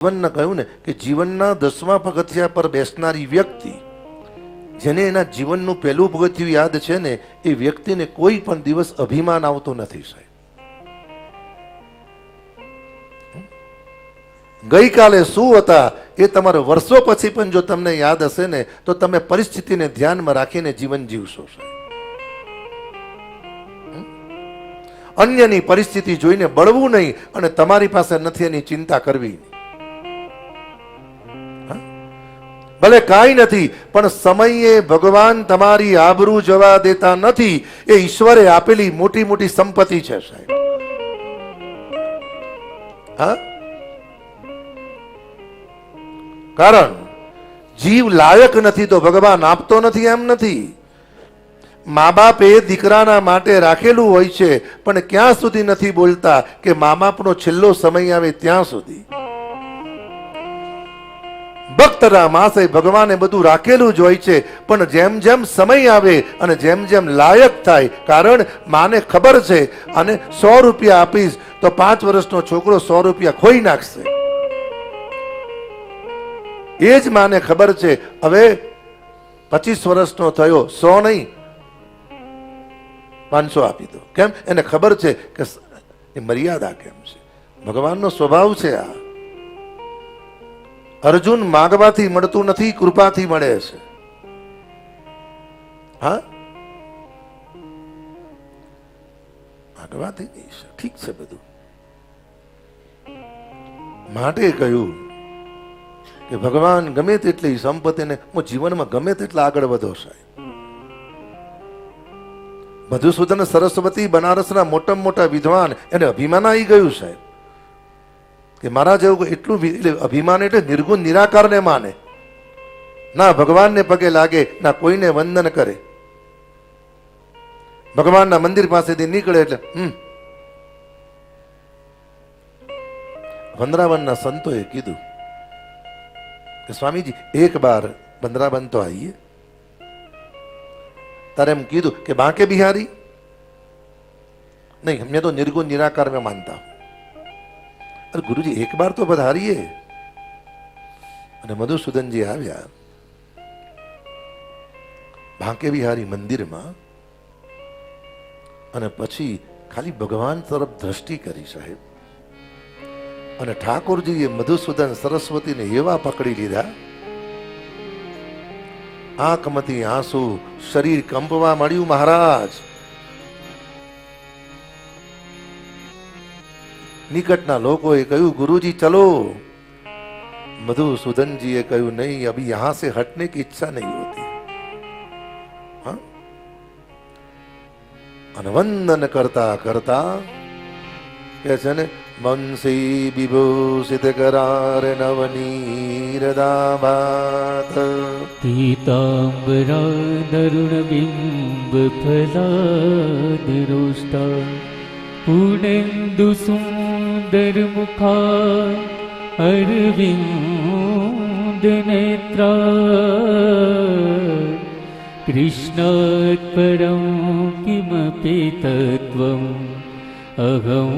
જીવનના કહ્યું ને કે જીવનના દસમા પગથિયા પર બેસનારી વ્યક્તિ, જેને એના જીવનનું પહેલું પગથિયું યાદ છે ને, એ વ્યક્તિને કોઈ પણ દિવસ અભિમાન આવતો નથી સાહેબ. ગઈકાલે શું હતા એ તમારે વર્ષો પછી પણ જો તમને યાદ હશે ને, તો તમે પરિસ્થિતિને ધ્યાનમાં રાખીને જીવન જીવશો અન્યની પરિસ્થિતિ જોઈને બળવું નહીં અને તમારી પાસે નથી એની ચિંતા કરવી. નહીં ભલે કાંઈ નથી, પણ સમયે ભગવાન તમારી આબરૂ જવા દેતા નથી. એ ઈશ્વરે આપેલી મોટી મોટી સંપત્તિ છે, સાહેબ. કારણ, જીવ લાયક નથી તો ભગવાન આપતો નથી, એમ નથી. મા બાપે દીકરાના માટે રાખેલું હોય છે, પણ ક્યાં સુધી નથી બોલતા કે મા બાપનો છેલ્લો સમય આવે ત્યાં સુધી? ભક્તના માસે ભગવાને બધું રાખેલું જ હોય છે. પણ જેમ જેમ સમય આવે અને જેમ જેમ લાયક થાય, કારણ માને ખબર છે અને સો રૂપિયા આપીશ તો પાંચ વર્ષનો છોકરો સો રૂપિયા ખોઈ નાખશે. એ જ માને ખબર છે, હવે પચીસ વર્ષનો થયો, સો નહીં. પાંચસો આપી દો. કેમ? એને ખબર છે કે મર્યાદા કેમ છે? ભગવાનનો સ્વભાવ છે આ. અર્જુન માગવાથી મળતું નથી, કૃપાથી મળે છે. હા? માગવાથી નહીં. ઠીક છે બધું. માટે કહ્યું કે ભગવાન ગમે તેટલી સંપત્તિને, હું જીવનમાં ગમે તેટલા આગળ વધો સાહેબ. મધુસૂદન સરસ્વતી બનારસના મોટા મોટા વિદ્વાન, એને અભિમાન આવી ગયું સાહેબ. કે મારા જેવું એટલું અભિમાન એટલે નિર્ગુણ, નિરાકારને માને. ના, ભગવાનને પગે લાગે, ના, કોઈને વંદન કરે. ભગવાનના મંદિર પાસેથી નીકળે એટલે, હમ. વંદરાવનના સંતોએ કીધું કે, સ્વામીજી, એક બાર વંદરાવન તો આવીએ તારે એમ કીધું કે, બાંકે બિહારી? નહીં મેં તો નિર્ગુણ નિરાકાર મેં માનતા હું. અરે ગુરુજી, એક બાર તો પધારીએ અને મધુસૂદનજી આવ્યા. ભાંકે વિહારી મંદિરમાં અને પછી ખાલી ભગવાન તરફ દ્રષ્ટિ કરી સાહેબ. અને ઠાકોરજીએ મધુસૂદન સરસ્વતીને એવા પકડી લીધા. આંખમાંથી આંસુ શરીર કંપવા મળ્યું મહારાજ. निकट ना लोगों कहू गुरु जी चलो। मधुसूदन जी ये कहू, नहीं, अभी यहाँ से हटने की इच्छा नहीं होती। हाँ? अनवंदन करता करता कैसे वंशी विभूषित करार नवनीतांबरा नरुण बिंब फला दुष्ट पुणेन्दु सुंद पूर्णेन्दुसुन्दरमुखा अरविन्दनेत्रा कृष्णात् परं किमपि तत्त्वम् अहं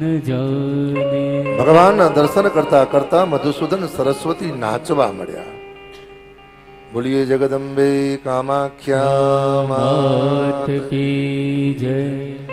न जाने ભગવાનના દર્શન કરતા કરતા મધુસૂદન સરસ્વતી નાચવા મળ્યા બોલીએ જગદંબે કામાખ્યા मात માત की जय